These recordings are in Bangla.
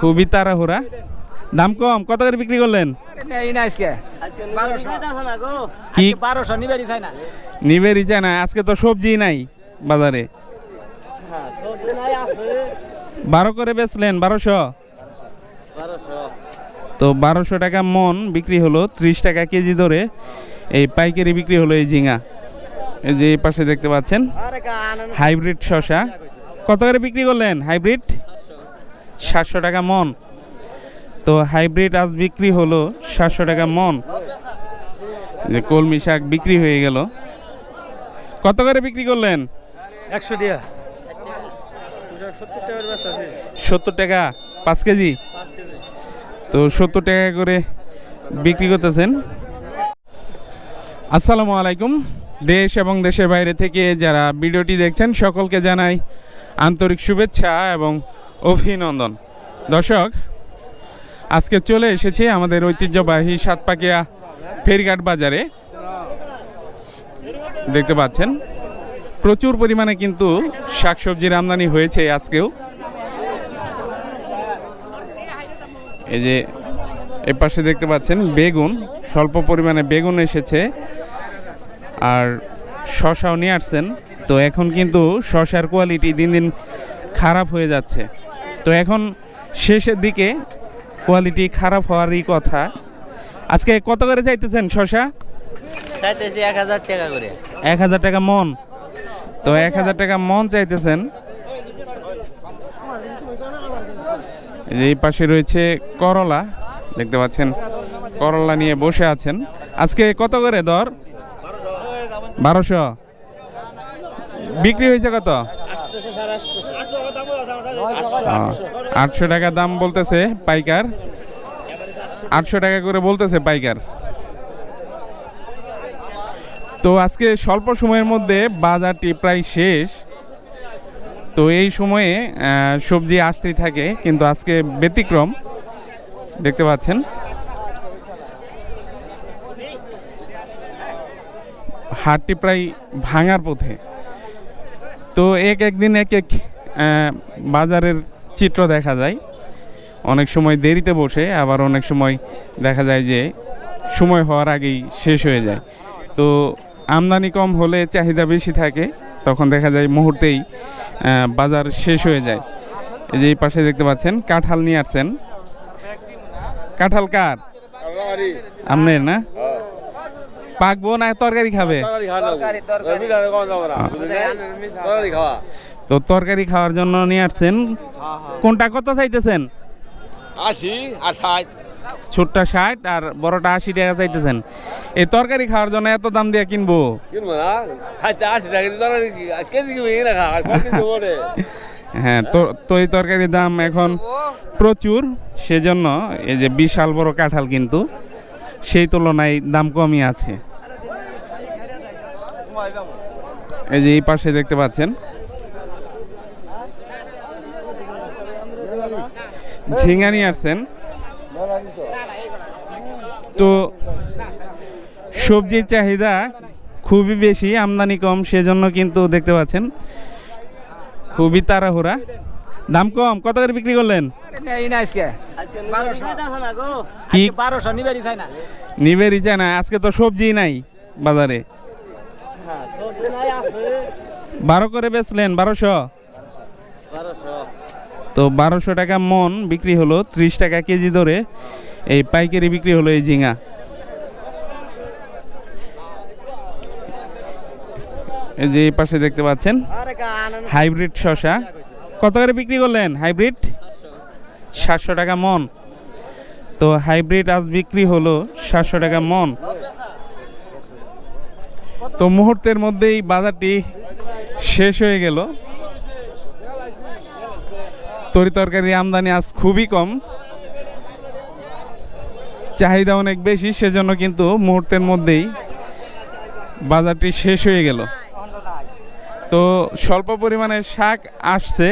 খুবই তাড়াহুড়া। দাম কম কত করে বিক্রি করলেন? কি? বারোশো নিবেরি চাই না। নিবেরি চায় না আজকে তো সবজি নাই বাজারে। বারো করে বেচলেন বারোশো? তো বারোশো টাকা মন বিক্রি হলো ত্রিশ টাকা কেজি ধরে। এই পাইকারি বিক্রি হলো এই ঝিঙা। এই যে পাশে দেখতে পাচ্ছেন হাইব্রিড শশা কত করে বিক্রি করলেন হাইব্রিড? সাতশো টাকা মন। তো হাইব্রিড আজ বিক্রি হলো সাতশো টাকা মন। যে কলমি শাক বিক্রি হয়ে গেল। কত করে বিক্রি করলেন? একশো টাকা। সত্তর টাকা পাঁচ কেজি? তো সত্তর টাকা করে বিক্রি করতেছেন। আসসালামু আলাইকুম। দেশ এবং দেশের বাইরে থেকে যারা ভিডিওটি দেখছেন সকলকে জানাই আন্তরিক শুভেচ্ছা এবং অভিনন্দন। দর্শক, আজকে চলে এসেছি আমাদের ঐতিহ্যবাহী সাতপাকিয়া ফেরিঘাট বাজারে। দেখতে পাচ্ছেন, প্রচুর পরিমাণে কিন্তু শাকসবজির আমদানি হয়েছে আজকেও। এই যে এ পাশে দেখতে পাচ্ছেন, বেগুন, স্বল্প পরিমাণে বেগুন এসেছে। আর শশাও নিয়ে আসছেন। তো এখন কিন্তু শশার কোয়ালিটি দিন দিন খারাপ হয়ে যাচ্ছে। তো এখন শেষের দিকে কোয়ালিটি খারাপ হওয়ারই কথা। আজকে কত করে চাইতেছেন শশা চাইতেছি এক হাজার টাকা করে। এক হাজার টাকা মন। তো এক হাজার টাকা মন চাইতেছেন। এই এই পাশে রয়েছে করলা দেখতে পাচ্ছেন করলা নিয়ে বসে আছেন। আজকে কত করে দর? বারোশো। বিক্রি হয়েছে কত? আটশো টাকা দাম বলতেছে পাইকার। আটশো টাকা করে বলতেছে পাইকার। তো আজকে স্বল্প সময়ের মধ্যে বাজারটি প্রায় শেষ। তো এই সময়ে সবজি আসতেই থাকে, কিন্তু আজকে ব্যতিক্রম। দেখতে পাচ্ছেন। হাটটি প্রায় ভাঙার পথে। তো এক একদিন এক এক বাজারের চিত্র দেখা যায়। অনেক সময় দেরিতে বসে আবার অনেক সময় দেখা যায় যে সময় হওয়ার আগেই শেষ হয়ে যায়। তো আমদানি কম হলে চাহিদা বেশি থাকে তখন দেখা যায় মুহূর্তেই বাজার শেষ হয়ে যায়। এই যে এই পাশে দেখতে পাচ্ছেন কাঁঠাল নিয়ে আসছেন। কাঁঠাল কার? আপনার না? পাকবো না তরকারি খাবে? তো তরকারি খাওয়ার জন্য নিয়ে আসছেন। কোনটা কত চাইতেছেন? আশি আর ষাট। ছোটটা ষাট আর বড়টা আশি টাকা চাইতেছেন। এই তরকারি খাওয়ার জন্য এত দাম দিয়ে কিনবো? হ্যাঁ তো তো এই তরকারির দাম এখন প্রচুর। সেজন্য এই যে বিশাল বড় কাঁঠাল কিন্তু সেই তুলনায় দাম কমই আছে। এই যে এই পাশে দেখতে পাচ্ছেন ঝিঙা নিয়ে আসছেন। তো সবজির চাহিদা খুবই বেশি আমদানি কম সেজন্য কিন্তু দেখতে পাচ্ছেন খুবই তাড়াহুড়া। দাম কম কত করে বিক্রি করলেন? কি? নিবেরি চায় না আজকে তো সবজি নাই বাজারে। বারো করে বেচলেন বারোশো? তো বারোশো টাকা মন বিক্রি হলো, ত্রিশ টাকা কেজি ধরে এই পাইকারি বিক্রি হলো এই ঝিঙা। এই যে এই পাশে দেখতে পাচ্ছেন, হাইব্রিড শশা কত করে বিক্রি করলেন হাইব্রিড? সাতশো টাকা মন। তো হাইব্রিড আজ বিক্রি হলো সাতশো টাকা মন। তো মুহূর্তের মধ্যেই বাজারটি শেষ হয়ে গেল। তরি তরকারি আমদানি আজ খুবই কম। চাহিদা অনেক বেশি সেজন্য কিন্তু মুহূর্তের মধ্যেই বাজারটি শেষ হয়ে গেল। তো স্বল্প পরিমাণে শাক আসছে।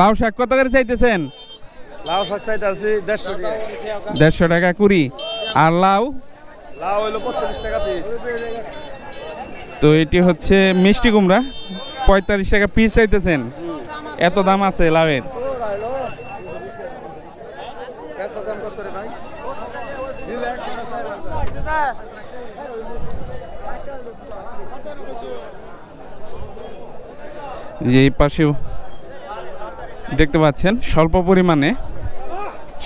লাউ শাক কত করে চাইতেছেন? লাউ শাক চাইতে দেড়শো টাকা। দেড়শো টাকা কুড়ি। আর লাউ? লাউ পঁয়তাল্লিশ টাকা পিস। তো এটি হচ্ছে মিষ্টি কুমড়া। পঁয়তাল্লিশ টাকা পিস চাইতেছেন। এত দাম আছে লাভের। যে এই পাশেও দেখতে পাচ্ছেন, স্বল্প পরিমাণে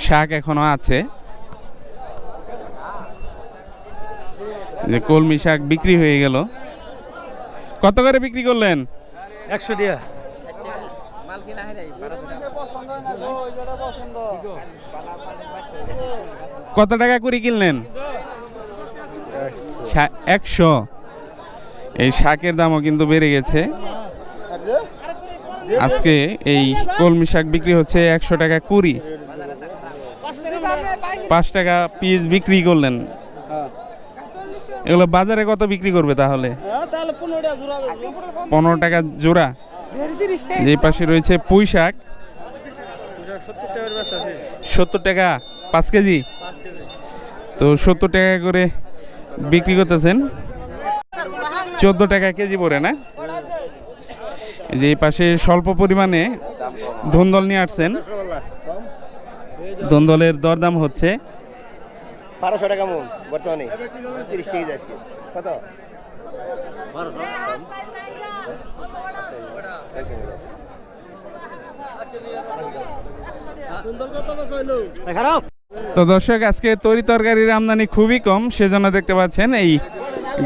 শাক এখনও আছে। যে কলমি শাক বিক্রি হয়ে গেল। কত করে বিক্রি করলেন? একশো টাকা কত টাকা করে কিনলেন? শা- একশো। এই শাকের দামও কিন্তু বেড়ে গেছে। আজকে এই কলমি শাক বিক্রি হচ্ছে একশো টাকা কুড়ি। পাঁচ টাকা পিস বিক্রি করলেন। এগুলো বাজারে কত বিক্রি করবে তাহলে? তাহলে পনেরো টাকা জোড়া। এই পাশে রয়েছে পুঁই শাক। সত্তর টাকা পাঁচ কেজি? তো সত্তর টাকা করে বিক্রি করতেছেন। চোদ্দ টাকা কেজি পড়ে না? এই যে এই পাশে স্বল্প পরিমাণে ধন্দল নিয়ে আসছেন। ধন্দলের দরদাম হচ্ছে। বারোশো টাকা মন বর্তমানে। তিরিশ টাকা আজকে। কত? তো দর্শক, আজকে তরি তরকারির আমদানি খুবই কম, সেজন্য দেখতে পাচ্ছেন এই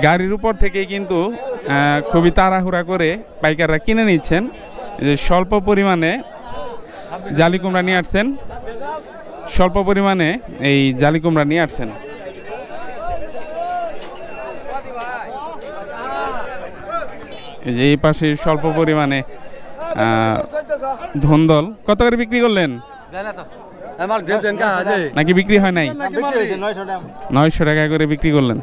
গাড়ির উপর থেকেই কিন্তু খুবই তাড়াহুড়া করে পাইকাররা কিনে নিচ্ছেন। যে স্বল্প পরিমাণে জালি কুমড়া নিয়ে আসছেন। স্বল্প পরিমাণে এই জালি কুমড়া নিয়ে আসছেন। এই যে এই পাশে স্বল্প পরিমাণে ধন্দল কত করে বিক্রি করলেন? নাকি বিক্রি হয় নাই? নয়শো টাকা করে বিক্রি করলেন।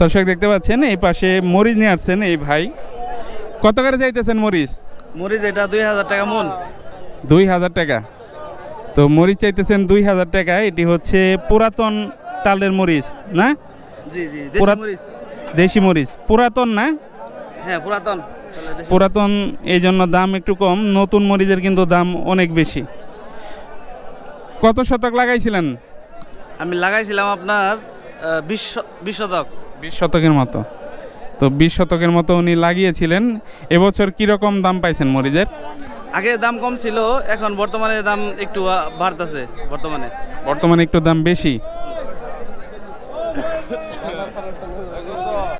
দর্শক দেখতে পাচ্ছেন এই পাশে মরিচ নিয়ে আসছেন এই ভাই। কত করে যাইতেছেন মরিচ? মরিচ এটা দুই হাজার টাকা মন দুই হাজার টাকা। তো মরিচ চাইতেছেন দুই হাজার টাকা এটি হচ্ছে পুরাতন টালের মরিচ না? জি জি দেশি মরিচ। পুরাতন না? হ্যাঁ পুরাতন। পুরাতন এই জন্য দাম একটু কম নতুন মরিচের কিন্তু দাম অনেক বেশি। কত শতক লাগাইছিলেন? আমি লাগাইছিলাম আপনার বিশ বিশ শতক। বিশ শতকের মতো। তো বিশ শতকের মতো উনি লাগিয়েছিলেন। এবছর কীরকম দাম পাইছেন মরিচের? আগে দাম কম ছিল এখন বর্তমানে দাম একটু বাড়তেছে বর্তমানে। বর্তমানে একটু দাম বেশি?